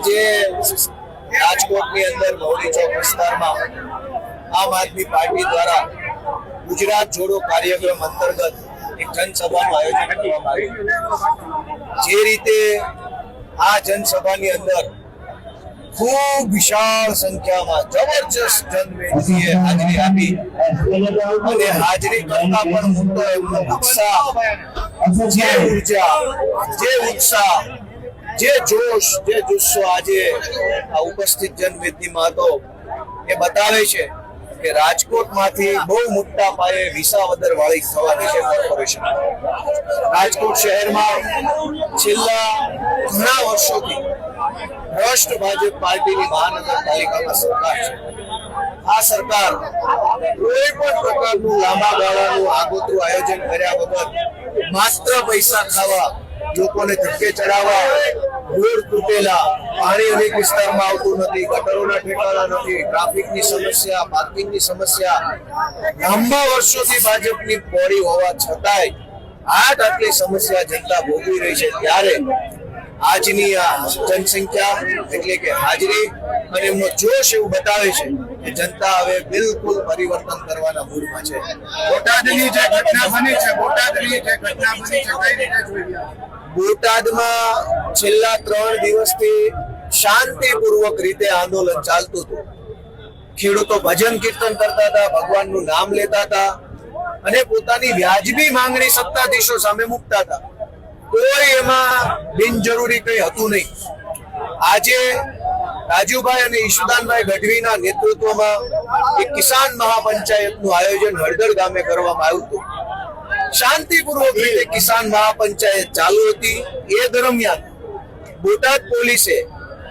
આજે રાજકોટની અંદર મૌલી ચોક વિસ્તારમાં આમ આદમી પાર્ટી દ્વારા ગુજરાત જોડો કાર્યક્રમ અંતર્ગત એક જનસભાનું આયોજન કરવામાં આવ્યું. જે રીતે આ જનસભાની અંદર ખૂબ વિશાળ સંખ્યામાં જબરજસ્ત જનમેદનીએ હાજરી આપી અને હાજરી કરતા પણ મોટો એમનો ઉત્સાહ, જે ઊર્જા, જે ઉત્સાહ જે જોશ, જે જુસ્સો આજે આ ઉપસ્થિત જનમેદનીમાં હતો એ બતાવે છે કે રાજકોટમાંથી બહુ મોટા પાયે વિસાવદર વાળી થવાની છે કોર્પોરેશન રાજકોટ શહેરમાં છેલ્લા ઘણા વર્ષોથી ભ્રષ્ટ ભાજપ પાર્ટીની મહાનગરપાલિકામાં સરકાર છે. આ સરકાર કોઈ પણ પ્રકારનું લાંબા ગાળાનું આગોતરું આયોજન કર્યા વગર માત્ર પૈસા ખાવા, લોકોને ધક્કે ચડાવવા રોડ તૂટેલા, પાણી અનેક વિસ્તારમાં આવતું નથી, ગટરોના ઠેકાણા નથી, ટ્રાફિકની સમસ્યા, પાર્કિંગની સમસ્યા. લાંબા વર્ષોથી ભાજપની પોળી હોવા છતાંય આટ આટલી સમસ્યા જનતા ભોગવી રહી છે ત્યારે આજની આ જનસંખ્યા એટલે કે હાજરી અને એમનો જોશ એવું બતાવે છે કે જનતા હવે બિલકુલ પરિવર્તન કરવાના મૂડમાં છે. બોટાદની જે ઘટના બની છે, બોટાદની જે ઘટના બની છે, કઈ રીતે જોઈએ બોટાદમાં છેલ્લા ત્રણ દિવસથી શાંતિપૂર્વક રીતે આંદોલન ચાલતું હતું. ખેડૂતો ભજન કીર્તન કરતા હતા, ભગવાનનું નામ લેતા હતા અને પોતાની વ્યાજબી માંગણી સત્તાધીશો સામે મૂકતા હતા. કોઈ એમાં બિનજરૂરી કઈ હતું નહીં. આજે રાજુભાઈ અને ઈશુદાનભાઈ ગઢવીના નેતૃત્વમાં એક કિસાન મહાપંચાયતનું આયોજન હળદર ગામે કરવામાં આવ્યું હતું. શાંતિપૂર્વક રીતે કિસાન મહાપંચાયત ચાલુ હતી. એ દરમિયાન બોટાદ પોલીસે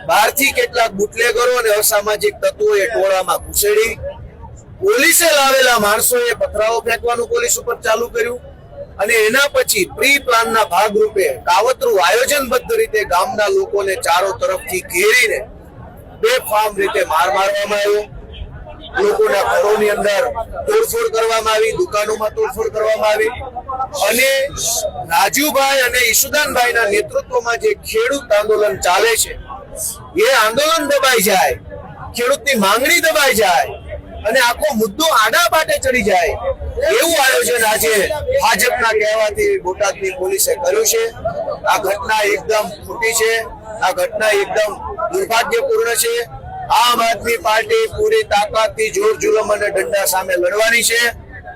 બહારથી કેટલાક બુટલેગરો અને અસામાજિક તત્વોએ ટોળામાં ઘૂસેડી. પોલીસે લાવેલા માણસોએ પથરાઓ ફેંકવાનું પોલીસ ઉપર ચાલુ કર્યું અને એના પછી પ્રી પ્લાનના ભાગરૂપે કાવતરું આયોજનબદ્ધ રીતે ગામના લોકોને ચારો તરફથી ઘેરીને બેફામ રીતે માર મારવામાં આવ્યો. લોકોના ઘરોની અંદર તોડફોડ કરવામાં આવી દુકાનોમાં તોડફોડ કરવામાં આવી. અને રાજુભાઈ અને ઈશુદાનભાઈના નેતૃત્વમાં જે ખેડૂત આંદોલન ચાલે છે, એ આંદોલન દબાઈ જાય, ખેડૂતની માંગણી દબાઈ જાય, અને આખો મુદ્દો આડા પાટે ચડી જાય, એવું આયોજન આજે ભાજપના કહેવાથી બોટાદની પોલીસે કર્યું છે. આ ઘટના એકદમ ખોટી છે, આ ઘટના એકદમ દુર્ભાગ્યપૂર્ણ છે. આમ આદમી પાર્ટી પૂરી તાકાતથી જોર જુલમ અને દંડા સામે લડવાની છે.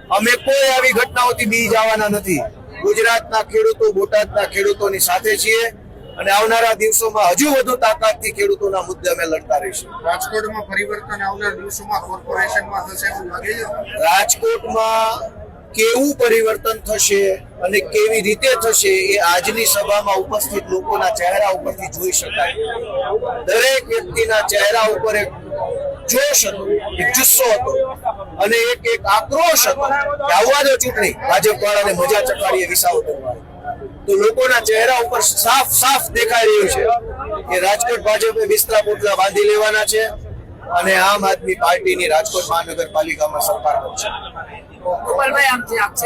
અમે કોઈ આવી ઘટનાઓથી બી જવાના નથી. ગુજરાતના ખેડૂતો બોટાદના ખેડૂતોની સાથે છીએ અને આવનારા દિવસોમાં હજુ વધુ તાકાતથી ખેડૂતોના મુદ્દે અમે લડતા રહીશું. રાજકોટમાં પરિવર્તન આવનાર દિવસોમાં કોર્પોરેશનમાં થશે એવું લાગે છે? રાજકોટમાં કેવું પરિવર્તન થશે અને કેવી રીતે થશે એ આજની સભામાં ઉપસ્થિત લોકોના ચહેરા ઉપરથી જોઈ શકાય. દરેક વ્યક્તિના ચહેરા ઉપર એક જોશ હતો, એક જુસ્સો હતો અને એક એક આક્રોશ હતો કે આવવા દો ચૂંટણી. ભાજપ વાળાને મજા ચખાડીએ વિસાવો તો લોકોના ચહેરા ઉપર સાફ સાફ દેખાઈ રહ્યું છે કે રાજકોટ ભાજપે બિસ્તરા પોટલા બાંધી લેવાના છે અને આમ આદમી પાર્ટીની રાજકોટ મહાનગરપાલિકામાં સરકાર બનશે.